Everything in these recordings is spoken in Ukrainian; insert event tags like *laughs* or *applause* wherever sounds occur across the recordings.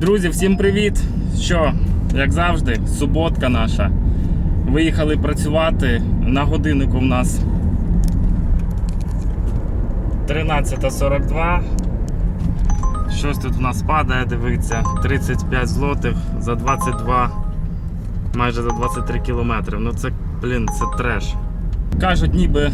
Друзі, всім привіт! Що, як завжди, суботка наша. Виїхали працювати. На годиннику в нас 13.42. Щось тут в нас падає, дивиться, 35 злотих за 22, майже за 23 кілометри. Ну це, блін, це треш. Кажуть, ніби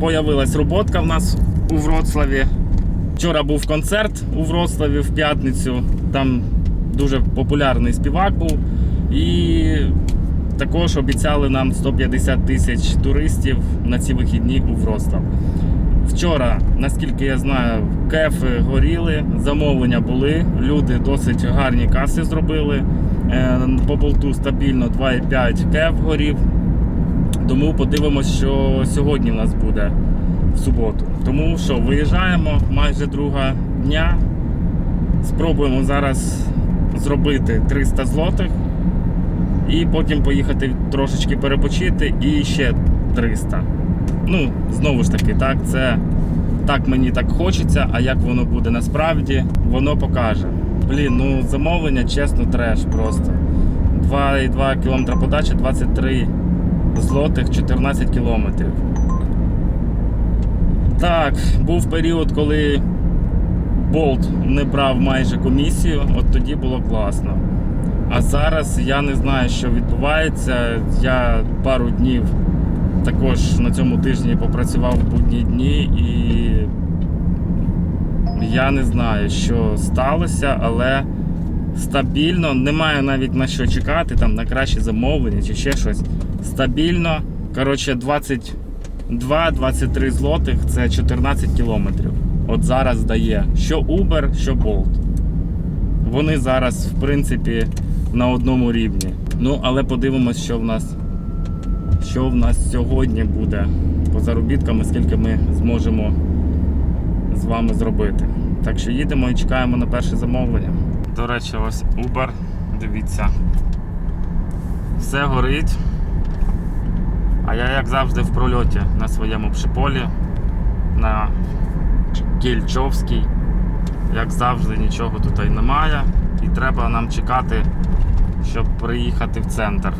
появилась роботка в нас у Вроцлаві. Вчора був концерт у Вроцлаві в п'ятницю. Там дуже популярний співак був. І також обіцяли нам 150 тисяч туристів на ці вихідні у Вроцлав. Вчора, наскільки я знаю, кефи горіли, замовлення були, люди досить гарні каси зробили. Е, По болту стабільно 2,5 кеф горів. Тому подивимось, що сьогодні в нас буде в суботу. Тому що виїжджаємо майже друга дня. Спробуємо зараз зробити 300 злотих. І потім поїхати трошечки перепочити і ще 300. Ну, знову ж таки, так, це так мені так хочеться, а як воно буде насправді, воно покаже. Блін, ну замовлення, чесно, треш просто. 2,2 км подачі, 23 злотих, 14 кілометрів. Так, був період, коли Болт не брав майже комісію, от тоді було класно. А зараз я не знаю, що відбувається. Я пару днів також на цьому тижні попрацював в будні дні і я не знаю, що сталося, але стабільно, немає навіть на що чекати, там на краще замовлення чи ще щось. Стабільно. Коротше, 22-23 злотих це 14 кілометрів. От зараз дає що Uber, що Bolt. Вони зараз, в принципі, на одному рівні. Ну, але подивимось, що в нас, що в нас сьогодні буде по заробіткам, скільки ми зможемо з вами зробити. Так що їдемо і чекаємо на перше замовлення. До речі, ось Uber, дивіться. Все горить. А я, як завжди, в прольоті на своєму пшиполі, на Кільчовській. Як завжди, нічого тут немає. І треба нам чекати, щоб приїхати в центр.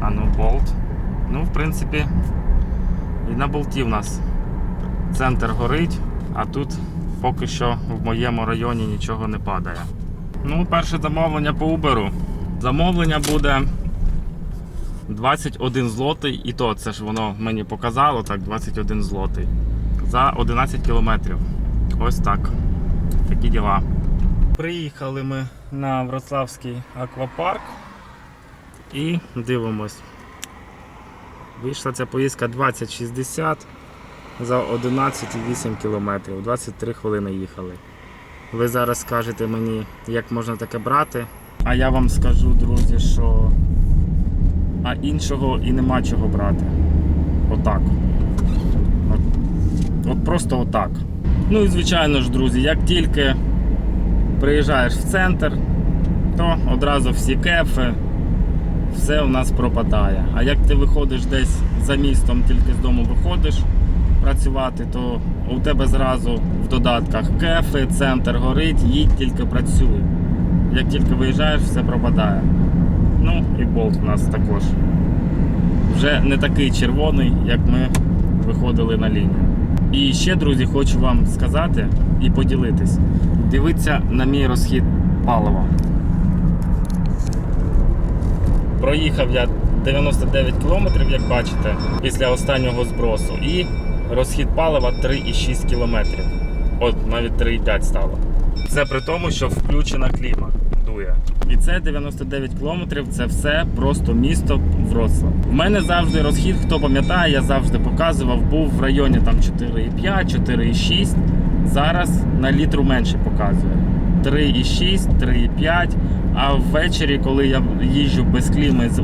А ну, болт. Ну, в принципі, і на болті в нас центр горить, а тут поки що в моєму районі нічого не падає. Ну, перше замовлення по Uber. Замовлення буде 21 злотий, і то це ж воно мені показало, так, 21 злотий. За 11 кілометрів. Ось так. Такі діла. Приїхали ми на Вроцлавський аквапарк і дивимось. Вийшла ця поїздка 2060 за 11,8 кілометрів. 23 хвилини їхали. Ви зараз скажете мені, як можна таке брати. А я вам скажу, друзі, що а іншого і нема чого брати. Отак. От, от просто отак. Ну і звичайно ж, друзі, як тільки приїжджаєш в центр, то одразу всі кефи, все у нас пропадає. А як ти виходиш десь за містом, тільки з дому виходиш працювати, то у тебе зразу в додатках кефи, центр горить, їдь тільки працюй. Як тільки виїжджаєш, все пропадає. Ну і болт у нас також. Вже не такий червоний, як ми виходили на лінію. І ще, друзі, хочу вам сказати і поділитись. Дивіться на мій розхід палива. Проїхав я 99 кілометрів, як бачите, після останнього збросу. І розхід палива 3,6 кілометрів. От навіть 3,5 стало. Це при тому, що включена кліма дує. І це 99 кілометрів, це все просто місто Вроцлав. У мене завжди розхід, хто пам'ятає, я завжди показував, був в районі там 4,5, 4,6. Зараз на літру менше показує. 3,6, 3,5. А ввечері, коли я їжджу без кліми з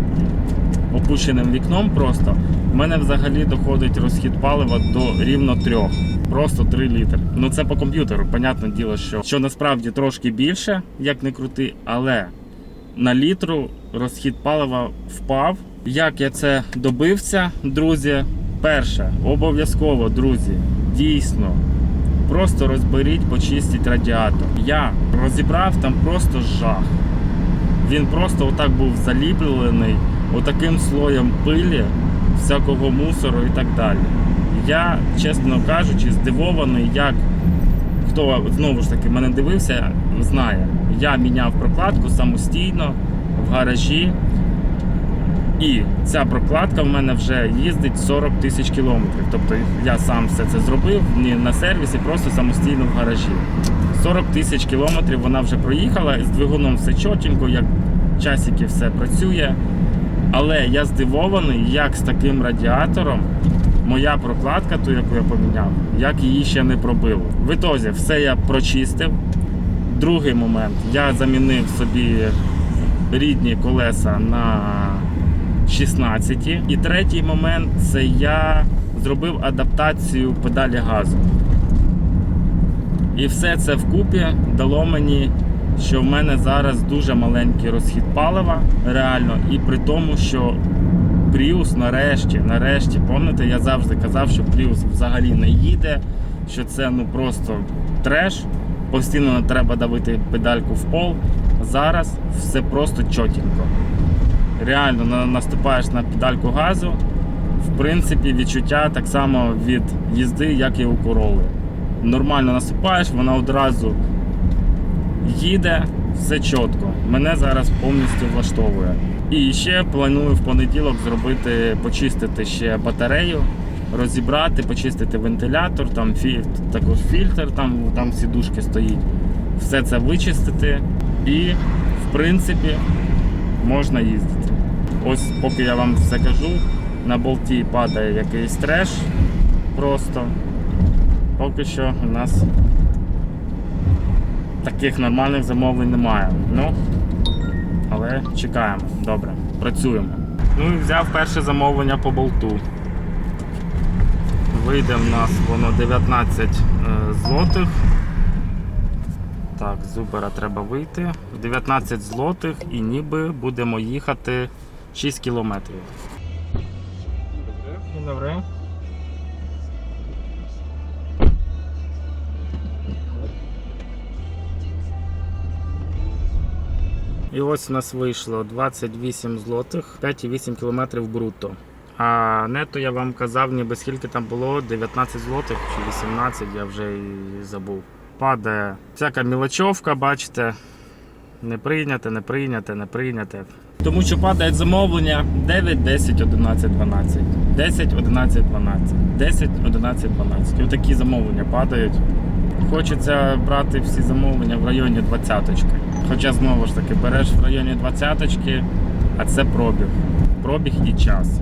опущеним вікном, просто в мене взагалі доходить розхід палива до рівно 3. Просто 3 літри. Ну це по комп'ютеру, понятне діло, що, що насправді трошки більше, як не крути, але на літру розхід палива впав. Як я це добився, друзі? Перше, обов'язково, друзі, дійсно Просто розберіть, почистіть радіатор. Я розібрав там просто жах. Він просто отак був заліплений отаким слоєм пилі, всякого мусору і так далі. Я, чесно кажучи, здивований, як хто знову ж таки мене дивився, знає. Я міняв прокладку самостійно в гаражі. І ця прокладка в мене вже їздить 40 тисяч кілометрів. Тобто я сам все це зробив не на сервісі, просто самостійно в гаражі. 40 тисяч кілометрів вона вже проїхала, з двигуном все чотенько, як часики все працює. Але я здивований, як з таким радіатором моя прокладка, ту, яку я поміняв, як її ще не пробило. В ітозі все я прочистив. Другий момент, я замінив собі рідні колеса на 16. І третій момент це я зробив адаптацію педалі газу. І все це вкупі дало мені, що в мене зараз дуже маленький розхід палива, реально, і при тому, що Prius нарешті, нарешті, пам'ятаєте, я завжди казав, що Prius взагалі не їде, що це ну просто треш. Постійно треба давити педальку в пол. Зараз все просто чотенько. Реально наступаєш на педальку газу. В принципі, відчуття так само від їзди, як і у короли. Нормально насипаєш, вона одразу їде, все чітко. Мене зараз повністю влаштовує. І ще планую в понеділок зробити, почистити ще батарею, розібрати, почистити вентилятор, там також фільтр, там, там сідушки стоїть. Все це вичистити і, в принципі, можна їздити. Ось поки я вам все кажу, на болті падає якийсь треш просто. Поки що у нас таких нормальних замовлень немає. Ну, але чекаємо. Добре, працюємо. Ну і взяв перше замовлення по болту. Вийде в нас воно 19 е, злотих. Так, з Uber треба вийти. 19 злотих і ніби будемо їхати 6 кілометрів. Добре. Добре. І ось у нас вийшло 28 злотих, 5,8 кілометрів бруто. А нето я вам казав, ніби скільки там було, 19 злотих чи 18, я вже і забув. Падає всяка мілочовка, бачите. Не прийняте, не прийняте, не прийняте. Тому що падають замовлення 9, 10, 11, 12. 10, 11, 12. 10, 11, 12. І такі замовлення падають. Хочеться брати всі замовлення в районі 20 Хоча знову ж таки береш в районі 20 а це пробіг. Пробіг і час.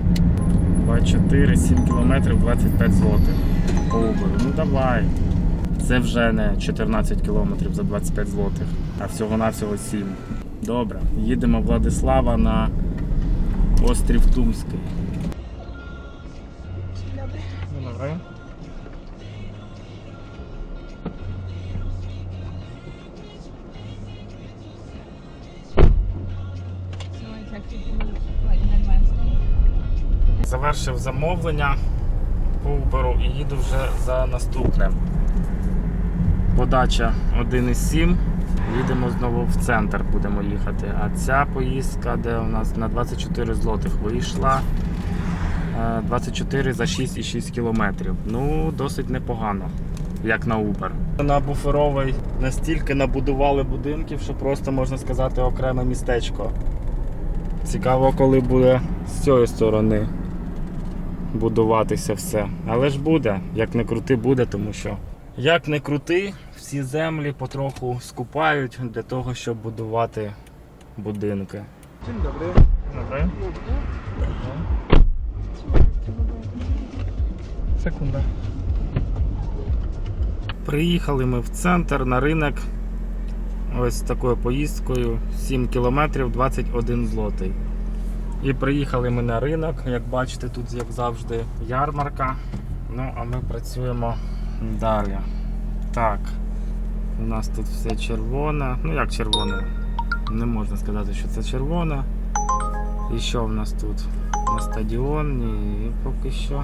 24, 7 кілометрів, 25 злотих по Uber. Ну давай. Це вже не 14 кілометрів за 25 злотих, а всього-навсього 7. Добре, їдемо в Владислава на острів Тумський. Добре. Добре. Завершив замовлення по Uber і їду вже за наступним. Подача 1,7. Їдемо знову в центр, будемо їхати. А ця поїздка, де у нас на 24 злотих вийшла. е, 24 за 6,6 кілометрів. Ну, досить непогано, як на Uber. На буферовій настільки набудували будинків, що просто можна сказати окреме містечко. Цікаво, коли буде з цієї сторони будуватися все. Але ж буде, як не крути, буде, тому що як не крути, всі землі потроху скупають для того, щоб будувати будинки. Dzień dobry. Добре. Sekunda. Приїхали ми в центр на ринок. Ось такою поїздкою 7 кілометрів 21 злотий. І приїхали ми на ринок, як бачите, тут, як завжди, ярмарка. Ну, а ми працюємо далі. Так, у нас тут все червоне. Ну як червоне? Не можна сказати, що це червоне. І що в нас тут? На стадіоні поки що.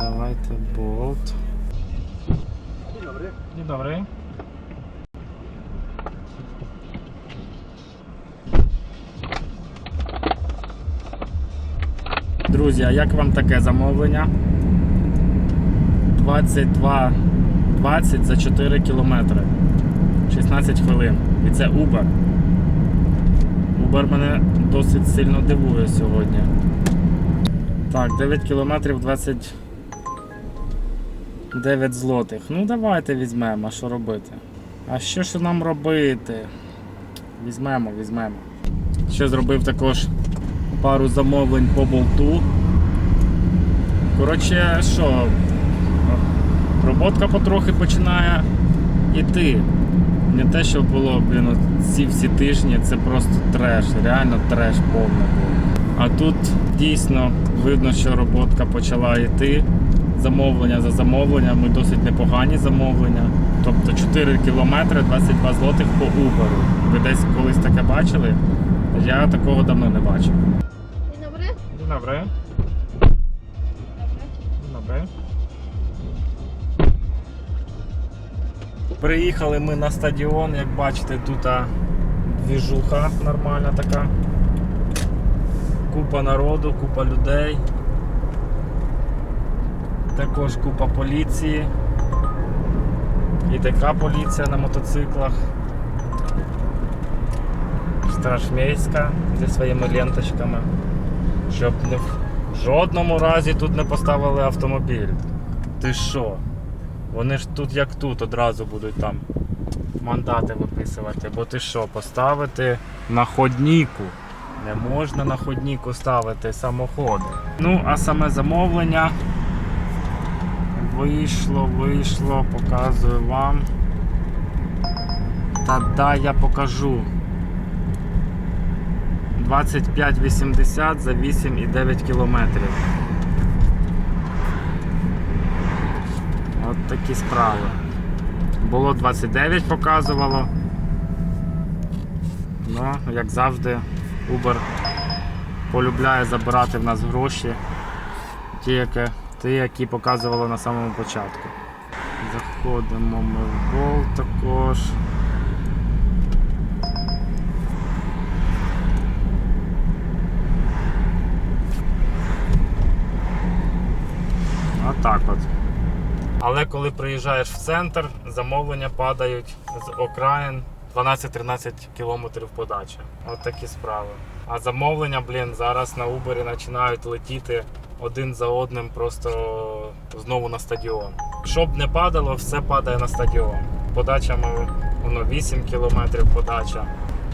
Давайте болт. Dzień dobry. Друзі, а як вам таке замовлення? 22 за 4 кілометри. 16 хвилин. І це Uber. Uber мене досить сильно дивує сьогодні. Так, 9 кілометрів 20. 9 злотих. Ну давайте візьмемо, а що робити? А що ж нам робити? Візьмемо, візьмемо. Ще зробив також пару замовлень по болту. Коротше, що, роботка потрохи починає йти. Не те, що було, блін, ці всі тижні, це просто треш, реально треш повний був. А тут дійсно видно, що роботка почала йти. Замовлення за замовленнями, досить непогані замовлення. Тобто 4 кілометри 22 злотих по Uber. Ви десь колись таке бачили? Я такого давно не бачив. Dobry. Dzień dobry. Приїхали ми на стадіон, як бачите, тут двіжуха нормальна така. Купа народу, купа людей. Також купа поліції. І така поліція на мотоциклах. Страшмейська зі своїми ленточками. Щоб не в жодному разі тут не поставили автомобіль. Ти що? Вони ж тут як тут одразу будуть там мандати виписувати. Бо ти що, поставити на ходніку. Не можна на ходніку ставити самоходи. Ну, а саме замовлення вийшло, вийшло, показую вам. Та да, я покажу. 25,80 за 8,9 кілометрів. От такі справи. Було 29 показувало. Ну, як завжди, Uber полюбляє забирати в нас гроші. Ті, які, ті, які показували на самому початку. Заходимо ми в гол також. Отак от. Але коли приїжджаєш в центр, замовлення падають з окраїн 12-13 кілометрів подачі. От такі справи. А замовлення, блін, зараз на Uber починають летіти один за одним просто знову на стадіон. Щоб не падало, все падає на стадіон. Подачами воно 8 кілометрів подача.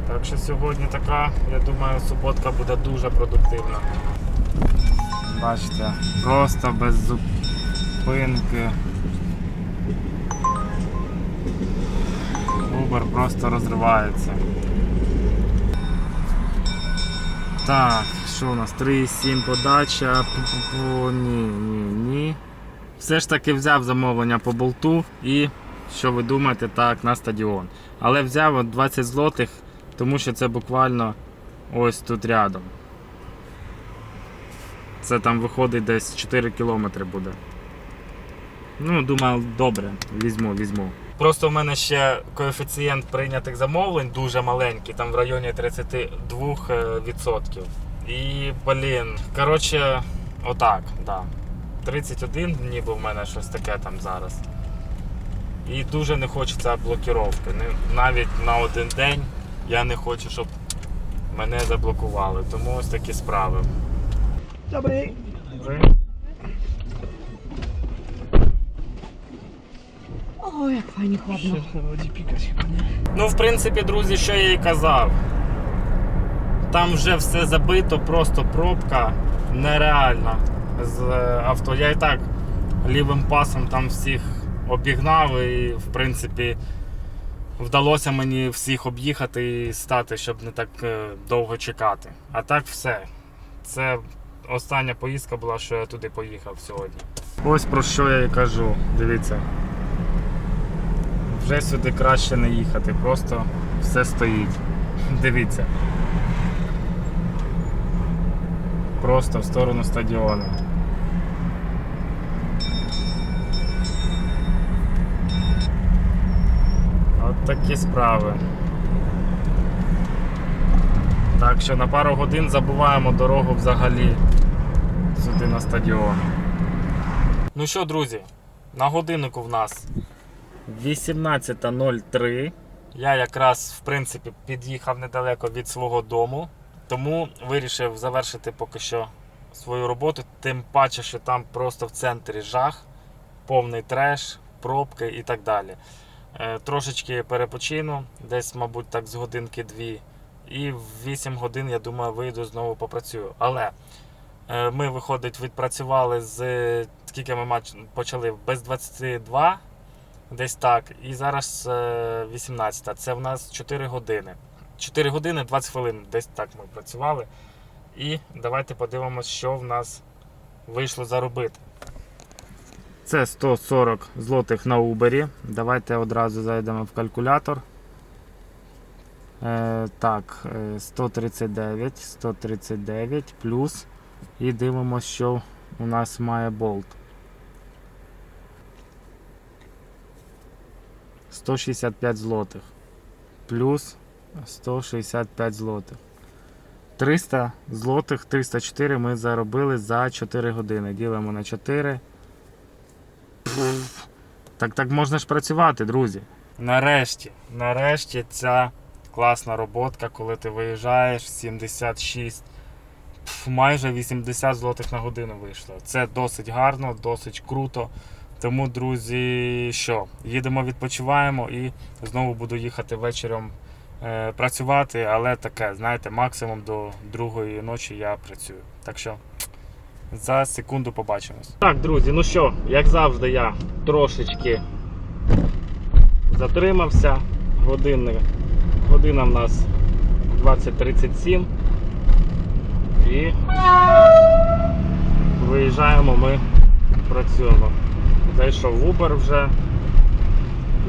Так що сьогодні така, я думаю, суботка буде дуже продуктивна. Бачите, просто без зупинки. Uber просто розривається. Так, що у нас? 3,7 подача. Пу-пу-пу. Ні, ні, ні. Все ж таки взяв замовлення по болту і, що ви думаєте, так, на стадіон. Але взяв от 20 злотих, тому що це буквально ось тут рядом. Це там виходить десь 4 кілометри буде. Ну, думаю, добре, візьму, візьму. Просто в мене ще коефіцієнт прийнятих замовлень дуже маленький, там в районі 32%. І, блін, коротше, отак, да. 31 ніби в мене щось таке там зараз. І дуже не хочеться блокіровки. Навіть на один день я не хочу, щоб мене заблокували. Тому ось такі справи. Dobry. Fajnie chłodno. Się chodzi pikać chyba, nie? Ну, в принципі, друзі, що я і казав. Там вже все забито, просто пробка нереальна з е, авто. Я і так лівим пасом там всіх обігнав і, в принципі, вдалося мені всіх об'їхати і стати, щоб не так е, довго чекати. А так все. Це остання поїздка була, що я туди поїхав сьогодні. Ось про що я і кажу. Дивіться. Вже сюди краще не їхати, просто все стоїть. *laughs* Дивіться. Просто в сторону стадіону. такі справи. Так що на пару годин забуваємо дорогу взагалі сюди на стадіон. Ну що, друзі, на годиннику в нас 18.03. Я якраз в принципі під'їхав недалеко від свого дому, тому вирішив завершити поки що свою роботу. Тим паче, що там просто в центрі жах, повний треш, пробки і так далі. Е, Трошечки перепочину, десь, мабуть, так з годинки-дві. І в 8 годин, я думаю, вийду знову попрацюю. Але е, ми, виходить, відпрацювали з скільки ми матч почали без 22, десь так. І зараз е, 18. Це в нас 4 години. 4 години 20 хвилин, десь так ми працювали. І давайте подивимось, що в нас вийшло заробити. Це 140 злотих на Uber. Давайте одразу зайдемо в калькулятор. Е, так, е, 139, 139 плюс. І дивимося, що у нас має болт. 165 злотих. Плюс 165 злотих. 300 злотих, 304 ми заробили за 4 години. Ділимо на 4. Так так можна ж працювати, друзі. Нарешті, нарешті ця класна роботка, коли ти виїжджаєш 76, пф, майже 80 злотих на годину вийшло. Це досить гарно, досить круто. Тому, друзі, що, їдемо, відпочиваємо і знову буду їхати вечором е, працювати, але таке, знаєте, максимум до другої ночі я працюю. Так що за секунду побачимось. Так, друзі, ну що, як завжди, я трошечки затримався. Годинник. Година в нас 20.37. І виїжджаємо ми, працюємо. Зайшов в Uber вже.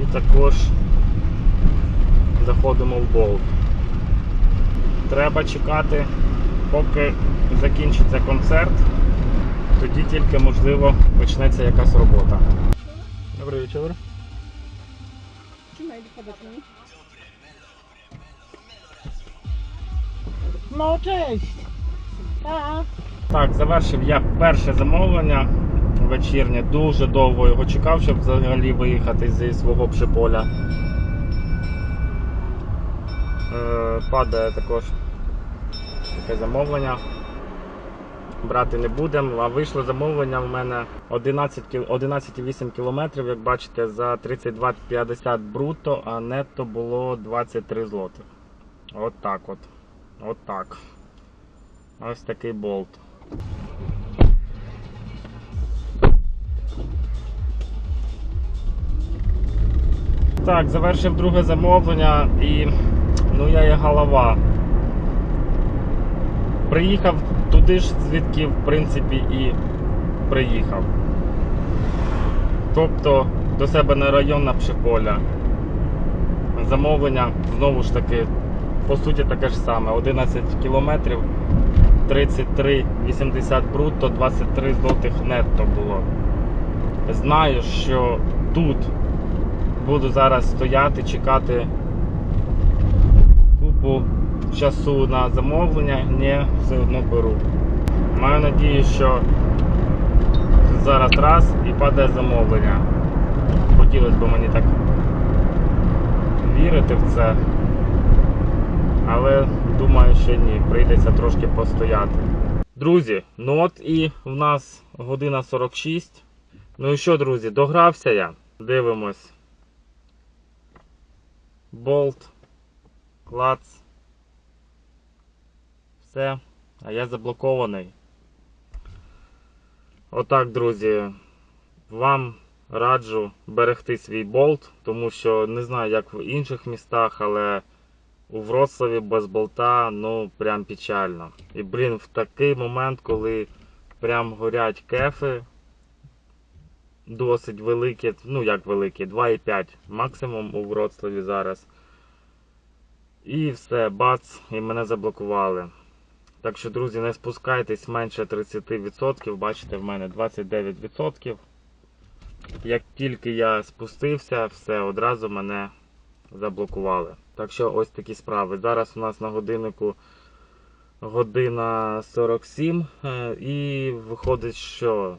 І також заходимо в Bolt. Треба чекати, поки закінчиться концерт. Тоді тільки можливо почнеться якась робота. Добрий вечір. Cześć! Tak. Так, завершив я перше замовлення вечірнє. Дуже довго його чекав, щоб взагалі виїхати зі свого пшиполя. Е, падає також таке замовлення. Брати не будемо, а вийшло замовлення в мене 11 11,8 км, як бачите, за 32,50 брутто, а нетто було 23 злотих. От так от. От так. Ось такий болт. Так, завершив друге замовлення і ну я є голова. Приїхав туди ж, звідки в принципі і приїхав. Тобто до себе на район на Пшиполя. Замовлення знову ж таки, по суті, таке ж саме. 11 кілометрів, 33,80 брутто, 23 злотих нетто було. Знаю, що тут буду зараз стояти, чекати купу часу на замовлення, ні, все одно беру. Маю надію, що зараз раз і падає замовлення. Хотілося б мені так вірити в це. Але думаю, що ні, прийдеться трошки постояти. Друзі, ну от і в нас година 46. Ну і що, друзі, догрався я. Дивимось. Болт. Клац. Все. А я заблокований. Отак, друзі. Вам раджу берегти свій болт, тому що не знаю, як в інших містах, але у Вроцлаві без болта, ну, прям печально. І, блін, в такий момент, коли прям горять кефи, досить великі, ну як великі, 2,5 максимум у Вроцлаві зараз. І все, бац, і мене заблокували. Так що, друзі, не спускайтесь менше 30%. Бачите, в мене 29%. Як тільки я спустився, все, одразу мене заблокували. Так що ось такі справи. Зараз у нас на годиннику година 47 е, і виходить, що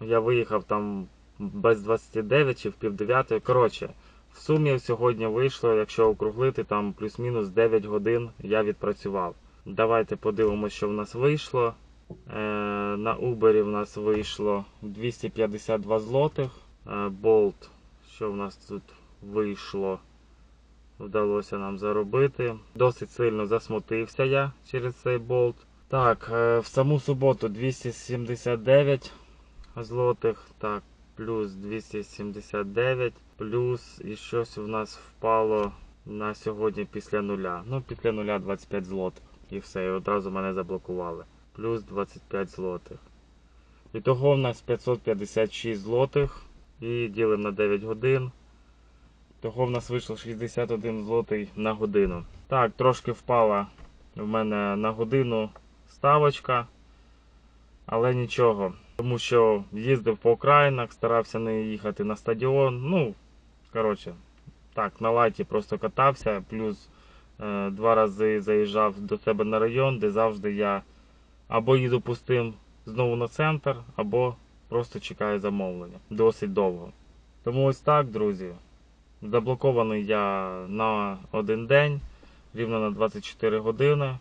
я виїхав там без 29 чи в пів 9. Коротше, в сумі сьогодні вийшло, якщо округлити, там плюс-мінус 9 годин я відпрацював. Давайте подивимося, що в нас вийшло. Е, на Uber в нас вийшло 252 злотих. Е, Болт, що в нас тут вийшло, вдалося нам заробити. Досить сильно засмутився я через цей болт. Так, е, в саму суботу 279 злотих. Так, плюс 279, плюс і щось у нас впало на сьогодні після нуля. Ну, після нуля 25 злотих. І все, і одразу мене заблокували. Плюс 25 злотих. І того в нас 556 злотих. І ділимо на 9 годин. Того в нас вийшло 61 злотий на годину. Так, трошки впала в мене на годину ставочка. Але нічого. Тому що їздив по окраїнах, старався не їхати на стадіон. Ну, коротше, так, на лайті просто катався, плюс е, два рази заїжджав до себе на район, де завжди я або їду пустим знову на центр, або просто чекаю замовлення. Досить довго. Тому ось так, друзі. Заблокований я на один день, рівно на 24 години.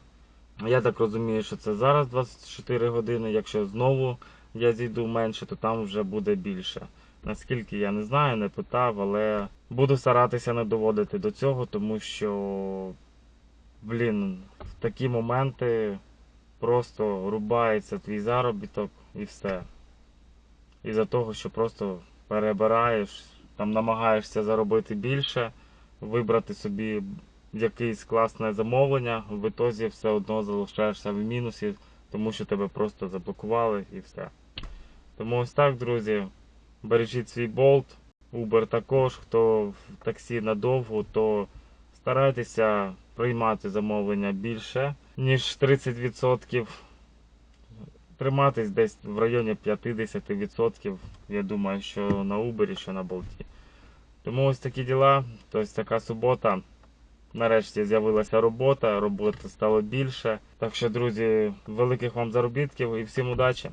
Я так розумію, що це зараз 24 години. Якщо знову я зійду менше, то там вже буде більше. Наскільки я не знаю, не питав, але буду старатися не доводити до цього, тому що, блін, в такі моменти просто рубається твій заробіток і все. Із-за того, що просто перебираєш, там намагаєшся заробити більше, вибрати собі якесь класне замовлення, в ітозі все одно залишаєшся в мінусі, тому що тебе просто заблокували і все. Тому ось так, друзі. Бережіть свій болт, Uber також, хто в таксі надовго, то старайтеся приймати замовлення більше, ніж 30%. Триматись десь в районі 50%, я думаю, що на Uber, що на болті. Тому ось такі діла, тобто така субота. Нарешті з'явилася робота, роботи стало більше. Так що, друзі, великих вам заробітків і всім удачі!